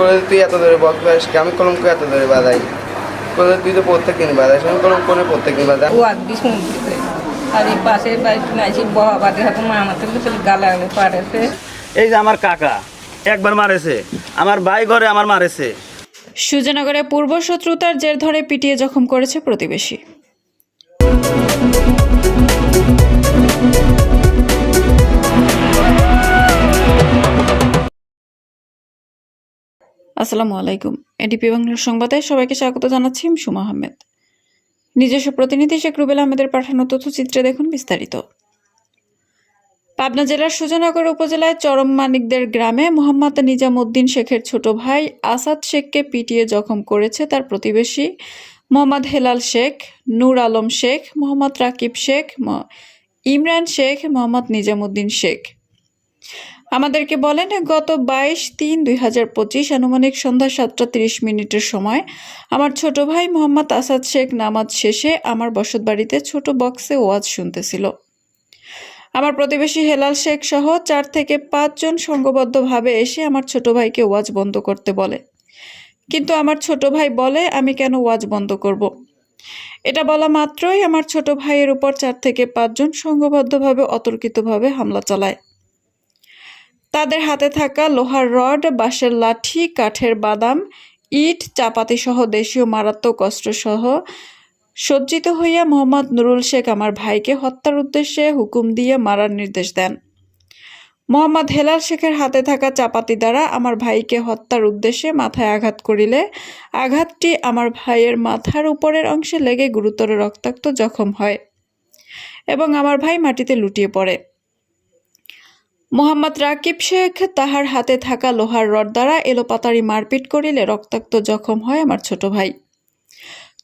করে তুই এত ধরে বক্স আসকে আমি কলম করে এত ধরে বাজাই করে তুই তো প্রত্যেক দিন বাজাস আমি কলম করে প্রত্যেক দিন বাজাই ও আগে শুনতেছে আর এই বাড়িতে নাইছি বহা বাদে হয়তো মা আমার থেকে চলে গালাগালি পাড়েছে। এই যে আমার কাকা একবার মারেছে। আমার ভাই ঘরে আমার মারেছে। সুজনগরে পূর্ব শত্রুতার জের ধরে পিটিয়ে জখম করেছে প্রতিবেশী। আসসালামু আলাইকুম। এডিপি বাংলার সংবাদে সবাইকে স্বাগত জানাচ্ছি আমি সুমা আহমেদ। নিজস্ব প্রতিনিধি শেখ রুবেল আহমেদের পাঠানো তথ্যচিত্রে দেখুন বিস্তারিত। পাবনা জেলার সুজনগর উপজেলায় চরম মানিকদের গ্রামে মোহাম্মদ নিজামুদ্দিন শেখের ছোট ভাই আসাদ শেখকে পিটিয়ে জখম করেছে তার প্রতিবেশী মোহাম্মদ হেলাল শেখ, নূর আলম শেখ, মোহাম্মদ রাকিব শেখ ইমরান শেখ, মোহাম্মদ নিজামুদ্দিন শেখ। আমাদেরকে বলেন, গত বাইশ তিন দুই হাজার পঁচিশ আনুমানিক সন্ধ্যা সাতটা তিরিশ মিনিটের সময় আমার ছোট ভাই মোহাম্মদ আসাদ শেখ নামাজ শেষে আমার বসত বাড়িতে ছোট বক্সে ওয়াজ শুনতেছিল। আমার প্রতিবেশী হেলাল শেখ সহ চার থেকে পাঁচজন সংঘবদ্ধভাবে এসে আমার ছোট ভাইকে ওয়াজ বন্ধ করতে বলে। কিন্তু আমার ছোট ভাই বলে, আমি কেন ওয়াজ বন্ধ করব। এটা বলা মাত্রই আমার ছোট ভাইয়ের উপর চার থেকে পাঁচজন সংঘবদ্ধভাবে অতর্কিতভাবে হামলা চালায়। তাদের হাতে থাকা লোহার রড, বাঁশের লাঠি, কাঠের বাদাম, ইট চাপাতি সহ দেশীয় মারাত্মক অস্ত্র সহ সজ্জিত হইয়া মোহাম্মদ নুরুল শেখ আমার ভাইকে হত্যার উদ্দেশ্যে হুকুম দিয়ে মারার নির্দেশ দেন। মোহাম্মদ হেলাল শেখের হাতে থাকা চাপাতি দ্বারা আমার ভাইকে হত্যার উদ্দেশ্যে মাথায় আঘাত করিলে আঘাতটি আমার ভাইয়ের মাথার উপরের অংশে লেগে গুরুতর রক্তাক্ত জখম হয় এবং আমার ভাই মাটিতে লুটিয়ে পড়ে। মোহাম্মদ রাকিব শেখ তাহার হাতে থাকা লোহার রড দ্বারা এলোপাতারি মারপিট করিলে রক্তাক্ত জখম হয় আমার ছোট ভাই।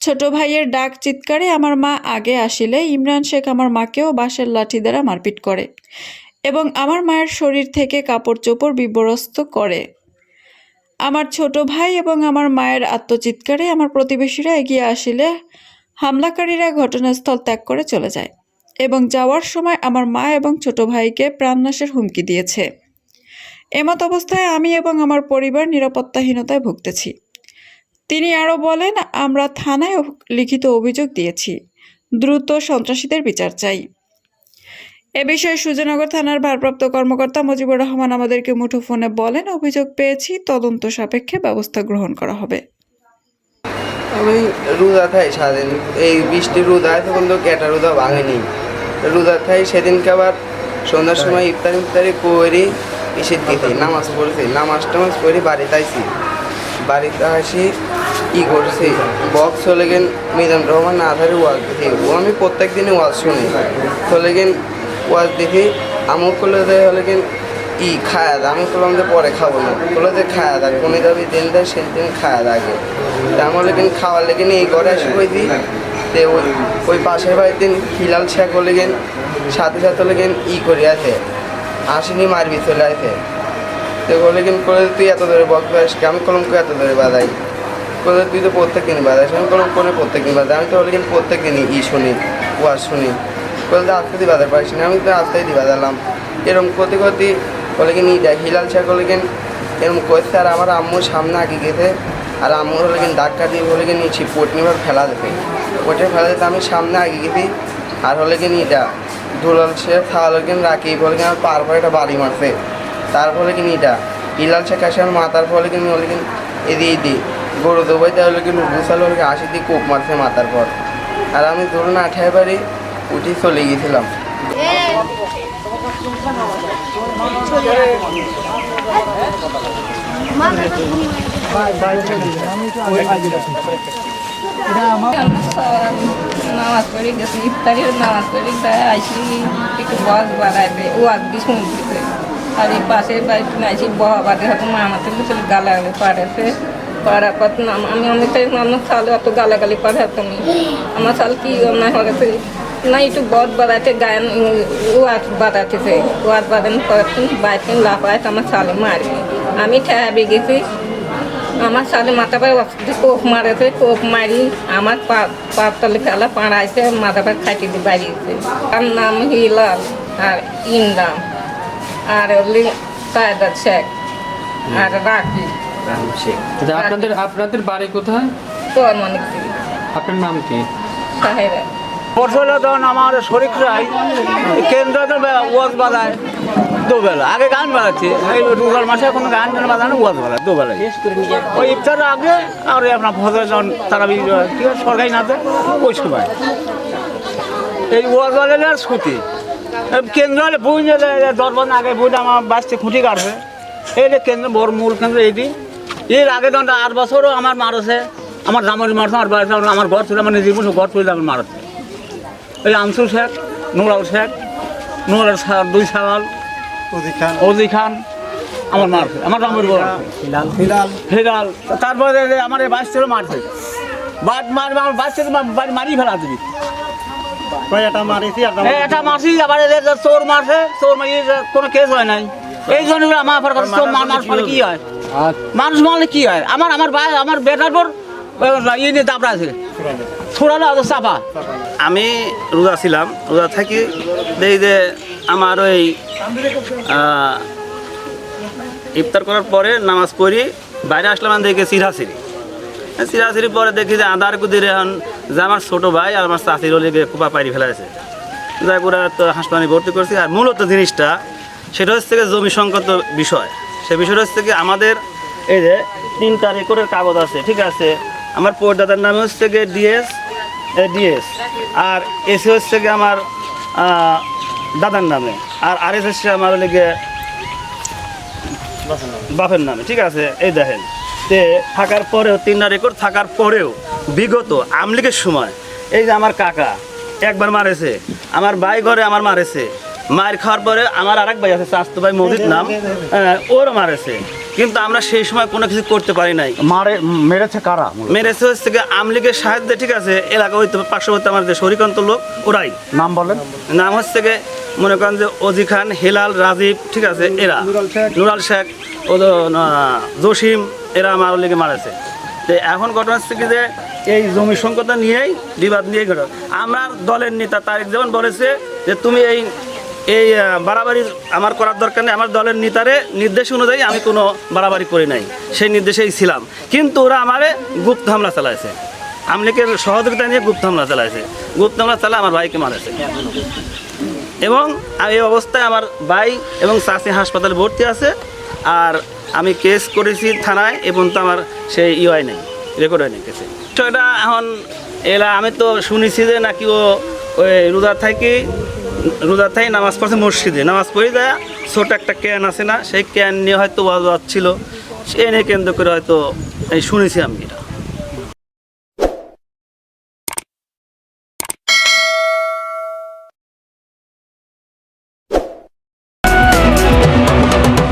ছোট ভাইয়ের ডাক চিৎকারে আমার মা আগে আসিলে ইমরান শেখ আমার মাকেও বাঁশের লাঠি দ্বারা মারপিট করে এবং আমার মায়ের শরীর থেকে কাপড় চোপড় বিবরস্ত করে। আমার ছোট ভাই এবং আমার মায়ের আত্মচিৎকারে আমার প্রতিবেশীরা এগিয়ে আসিলে হামলাকারীরা ঘটনাস্থল ত্যাগ করে চলে যায়। এবং যাওয়ার সময় আমার মা এবং ছোট ভাইকে প্রাণনাশের হুমকি দিয়েছে। এমত অবস্থায় আমি এবং আমার পরিবার নিরাপত্তাহীনতায় ভুগতেছি। তিনি আরও বলেন, আমরা থানায় লিখিত অভিযোগ দিয়েছি। দ্রুত সন্ত্রাসীদের বিচার চাই। এ বিষয়ে সুজনগর থানার ভারপ্রাপ্ত কর্মকর্তা মুজিবুর রহমান আমাদেরকে মুঠোফোনে বলেন, অভিযোগ পেয়েছি, তদন্ত সাপেক্ষে ব্যবস্থা গ্রহণ করা হবে। আমি রোজা খাই সারাদিন। এই বৃষ্টি রোদায় তখন তো কেটা রোদা ভাঙেনি। রোজা খাই সেদিনকে আবার সন্ধ্যার সময় ইফতারি ইফতারি করে এসের দিতে নামাজ পড়েছি নামাজ টামাজ পড়ে বাড়িতে আইসি বাড়িতে আসি কি করছি? বক্স চলে গেন মিজান রহমান আধারে ওয়াজ দেখি ও আমি প্রত্যেক দিনে ওয়াজ শুনি। চলে গেন ওয়াজ দেখি আমুক করলে দেয় হলে গেন ই খায়া দা। আমি করলাম যে পরে খাব না। বলে যে খায়া দা। কোনে যাবি দিন দেয় সেই দিন খায়া দা আগে। তা আমার লেগেন খাওয়ার লেগেন এই ঘরে আসি ওই দিই তে ওই ওই পাশের বাড়িতে হিলাল শেখ লেগেন সাথে সাথে লেগেন ই করে আছে। আসেনি, মারবি, চলে আছে। তো বলে কিন্তু করে তুই এত ধরে বক্স আসকে আমি কলম করে এত ধরে বাজাই করে তুই তো প্রত্যেক দিন বাজাস আমি কলম করে প্রত্যেক দিন বাজাই আমি তো বলে কিন্তু প্রত্যেক দিনই ই শুনি, ওয়াজ শুনি। বলে তো আজকে দিয়ে বাজার পারিস না, আমি তো আজকেই দিয়ে বাজালাম এরকম করতে করতে বলে কি ই যায় হিলাল শেখ বলে কিন এরকম করছে আর আমার আম্মুর সামনে আগে গেছে। আর আম্মুর হলে কিন ডাক্তার দিয়ে বলে কিন নিচ্ছি পটনিভাবে ফেলা দেবে। পটে ফেলা দিতে আমি সামনে আগে গেছি। আর হলে কিন এটা দুলাল শেখ খাওয়ালো কিন্তু রাখি বলে কিন আমার পার একটা বাড়ি মারছে। তারপরে কিন এটা হিলাল শেখ আসে আমার মাথার ফলে কিন বলে কিন এদি এদি গরু দেবই তাহলে কিন্তু গুছাল হলে আশি দিয়ে কোপ মারছে মাথার পর আর আমি ধরুন আঠায় বাড়ি উঠে চলে গেছিলাম। নামাজ পড়ে গেছি নামাজ পড়ে তাই আসি একটু বস বাড়াইবে ও আগে শুনতেছে আর এই পাশের বাড়িতে নাইছি বহা বাদে হয়তো মা আমার থেকে চলে গালাগালি পাড়েছে পাড়ার পর আমি অনেকটাই আমার সালে অত গালাগালি পাঠাতো নি আমার সাল কি অন্যায় হয়ে গেছে? না একটু বদ বাড়াইতে গায়ন ওয়াজ বাড়াতেছে ওয়াজ বাড়ান কয়েকদিন বাইতে লাফায় আমার সালে মারবে আমি ঠেয়াবে গেছি আমার সালে মাথা পায়ে কোপ মারেছে কোপ মারি আমার পাপ তলে ফেলা পাড়াইছে মাথা পায়ে খাটি দিয়ে বাড়িয়েছে। তার নাম হিলাল আর ইমরান। আর হলি কায়দার শেখ আর রাকি আপনাদের আপনাদের বাড়ি কোথায়? তো অনেক দিন আপনার নাম কি? সাহেরা পরশুলে তখন আমার শরীর রাই কেন্দ্রতে ওয়াজ বাজায়, দুবেলা। আগে গান বাজাচ্ছে। এই রোজার মাসে এখন গান গান বাজানো ওয়াজ বাজায় দুবেলায় ওই ইফতারের আগে আর আপনার যখন তারা কি সরকারি নাতে ওই সময়। এই ওয়াজ বাজালে আর ছুটি। কেন্দ্র হলে বই দরবার আগে বইটা আমার বাসতে খুঁটি কাটবে এই কেন্দ্র, বড় মূল কেন্দ্র এইটি। এর আগে যখন আট বছরও আমার মারছে আমার জামাই মারছে আমার বাড়িতে আমার ঘর ছিল, আমার নিজের ঘর তুলে আমার মারছে এই আনসুর শেখ নুরাল শেখ নুরাল দুই সালাল অজি খান। আমার মারছে আমার রামের বড় তারপরে আমার এই বাইশ ছিল মারছে বাদ মার আমার বাইশ ছিল মারি ফেলা দিবি। এই এটা মারছি আবার এদের চোর মারছে চোর মারি কোনো কেস হয় নাই। এই জন্য আমার চোর মার মার ফলে কি হয়? মানুষ মারলে কি হয়? আমার আমার ভাই আমার বেটার পর ইয়ে নিয়ে দাবড়া আছে। ছোড়ালো অত চাপা। আমি রোজা ছিলাম, রোজা থাকি দেখি যে আমার ওই ইফতার করার পরে নামাজ পড়ি, বাইরে আসলাম আমি দেখি সিরাসিরি সিরাসিরি পরে দেখি যে আদার কুদির এখন যে আমার ছোটো ভাই আর আমার চাষির লেগে কুপা পাইরি ফেলাইছে যাই করে তো হাসপাতালে ভর্তি করছি আর মূলত জিনিসটা সেটা হচ্ছে গিয়ে জমি সংক্রান্ত বিষয়। সে বিষয়টা হচ্ছে কি আমাদের এই যে তিনটা রেকর্ডের কাগজ আছে, ঠিক আছে? আমার পরদাদার নামে হচ্ছে গিয়ে ডিএস ডিএস আর এসি হচ্ছে গিয়ে আমার দাদার নামে। আর আর এস হচ্ছে আমার লেগে বাপের নামে। ঠিক আছে? এই দেখেন। তে থাকার পরেও তিনটা রেকর্ড থাকার পরেও বিগত আমলিগের সময় এই যে আমার কাকা একবার মারেছে। আমার ভাই ঘরে আমার মারেছে। মায়ের খাওয়ার পরে আমার আরেক ভাই আছে স্বাস্থ্য ভাই মজিদ নাম। আহ, ওরও মারেছে। কিন্তু আমরা সেই সময় কোনো কিছু করতে পারি নাই। মারে মেরেছে কারা মেরেছে হচ্ছে গিয়ে আমলিগের সাহায্যে ঠিক আছে এলাকা হইতে পার্শ্ববর্তী আমার যে শরিকান্ত লোক ওরাই। নাম বলেন। নাম হচ্ছে গিয়ে মনে করেন যে অজি খান হেলাল রাজীব ঠিক আছে এরা। নুরাল শেখ। ও জসিম এরা আমার লেগে মারেছে। তো এখন ঘটনা হচ্ছে কি যে এই জমি সংকটটা নিয়েই বিবাদ নিয়ে ঘটনা। আমার দলের নেতা তারেক যেমন বলেছে যে তুমি এই এই বাড়াবাড়ি আমার করার দরকার নেই। আমার দলের নেতারে নির্দেশ অনুযায়ী আমি কোনো বাড়াবাড়ি করি নাই। সেই নির্দেশেই ছিলাম। কিন্তু ওরা আমারে গুপ্ত হামলা চালাইছে। আমলিকের সহযোগিতা নিয়ে গুপ্ত হামলা চালাইছে। গুপ্ত হামলা চালা আমার ভাইকে মারেছে। এবং এই অবস্থায় আমার ভাই এবং চাষি হাসপাতালে ভর্তি আছে। আর আমি কেস করেছি থানায় এবং তো আমার সেই ই হয় নাই রেকর্ড হয় নাই কেসে। তো এটা এখন, এলা আমি তো শুনেছি যে নাকি ও, ওই রোজার থাকি রোজার থাকি নামাজ পড়ছে মসজিদে। নামাজ পড়ে দেয় ছোটো একটা ক্যান আছে না, সেই ক্যান নিয়ে হয়তো ওয়াজ ছিল, সে নিয়ে কেন্দ্র করে হয়তো এই শুনেছি আমি এটা।